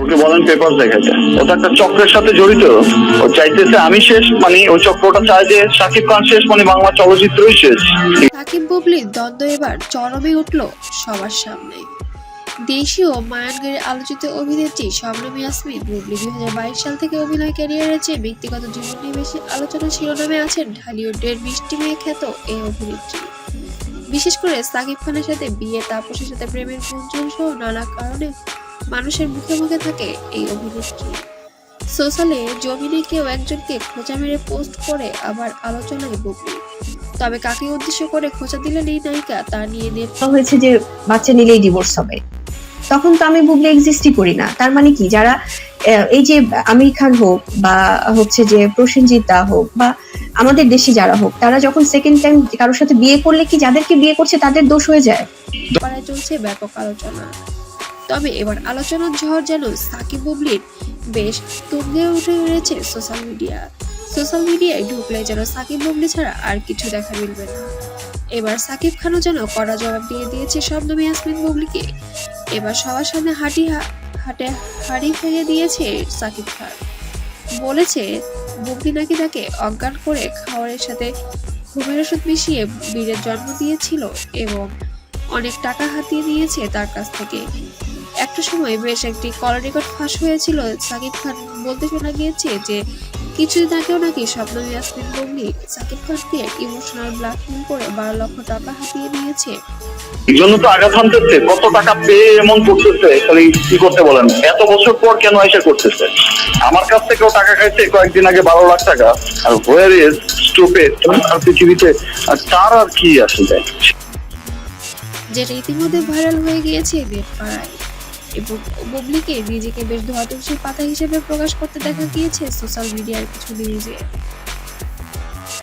ওকে বলেন পেপার দেখাইতে একটা চক্রের সাথে জড়িত। ও চাইতেছে আমি শেষ মানে ওই চক্রটা চায় যে শাকিব খান শেষ মানে বাংলা চলচ্চিত্রই শেষ। সাকিব বুবলির দ্বন্দ্ব এবার চরমে উঠল সবার সামনে। দেশীয় আলোচিত অভিনেত্রী শবনম ইয়াসমিন বুবলি দুই হাজার বাইশ সাল থেকে অভিনয় ক্যারিয়ারের চেয়ে ব্যক্তিগত জীবন নিয়ে বেশি আলোচনা শিরোনামে আছেন ঢালিউডের মিষ্টি মেয়ে খ্যাত এই অভিনেত্রী। বিশেষ করে সাকিব খানের সাথে বিয়ে, তাপসের সাথে প্রেমের গুঞ্জন সহ নানা কারণে মানুষের মুখে মুখে থাকে এই অভিনেত্রী সোশ্যালে জমিনে কেউ একজনকে খোঁচা মেরে পোস্ট করে আবার আলোচনায় বুবলি। তবে কাকে উদ্দেশ্য করে খোঁচা দিলেন এই নায়িকা তা নিয়ে বলা হয়েছে যে বাচ্চা নিলেই ডিভোর্স হবে। তখন তো আমি বুবলি এক্সিস্টই করি না। তার মানে কি? যারা এই যে আমির খান হোক বা হচ্ছে যে প্রসেনজিৎ দা হোক বা আমাদের দেশে যারা হোক তারা যখন সেকেন্ড টাইম কারোর সাথে বিয়ে করলে কি যাদেরকে বিয়ে করছে তাদের দোষ হয়ে যায়? চলছে ব্যাপক আলোচনা। তবে এবার আলোচনার ঝড় যেন সাকিব বুবলির বেশ তুঙ্গে উঠে রয়েছে সোশ্যাল মিডিয়া। সোশ্যাল মিডিয়ায় ঢুকলে যেন সাকিব বুবলি ছাড়া আর কিছু দেখা মিলবে না। এবার সাকিব খানও যেন কড়া জবাব দিয়ে দিয়েছে শবনম ইয়াসমিন বুবলিকে। এবার সবার সামনে হাঁটি হাটে হাড়ি ফেলে দিয়েছে সাকিব খান। বলেছে, বুবলি নাকি তাকে অজ্ঞান করে খাওয়ারের সাথে ঘুমের ওষুধ মিশিয়ে বীরের জন্ম দিয়েছিল এবং অনেক টাকা হাতিয়ে নিয়েছে তার কাছ থেকে। একটা সময় বেশ একটি কল রেকর্ড ফাঁস হয়েছিল। সাকিব খান বলতে শোনা গিয়েছে যে কিছুদিন আগেও নাকি স্বপ্ন ইয়াসমিন বুবলি সাকিব খানকে ইমোশনাল ব্ল্যাকমেল করে বারো লক্ষ টাকা হাতিয়ে নিয়েছে। জন্য তো আঘাত হানতেছে। কত টাকা পেয়ে এমন করতেছে? খালি কি করতে বলেন? এত বছর পর কেন এসে করতেছে? আমার কাছ থেকেও টাকা খাইছে কয়েকদিন আগে বারো লাখ টাকা। আর হোয়ার ইজ স্টুপেড আর পৃথিবীতে আর তার আর কি আসলে? যেটা ইতিমধ্যে ভাইরাল হয়ে গিয়েছে নেট পাড়ায় এবং বুবলিকে নিজেকে বেশ ধোয়াতুলসির পাতা হিসেবে প্রকাশ করতে দেখা গিয়েছে। সোশ্যাল মিডিয়ার কিছু নিউজে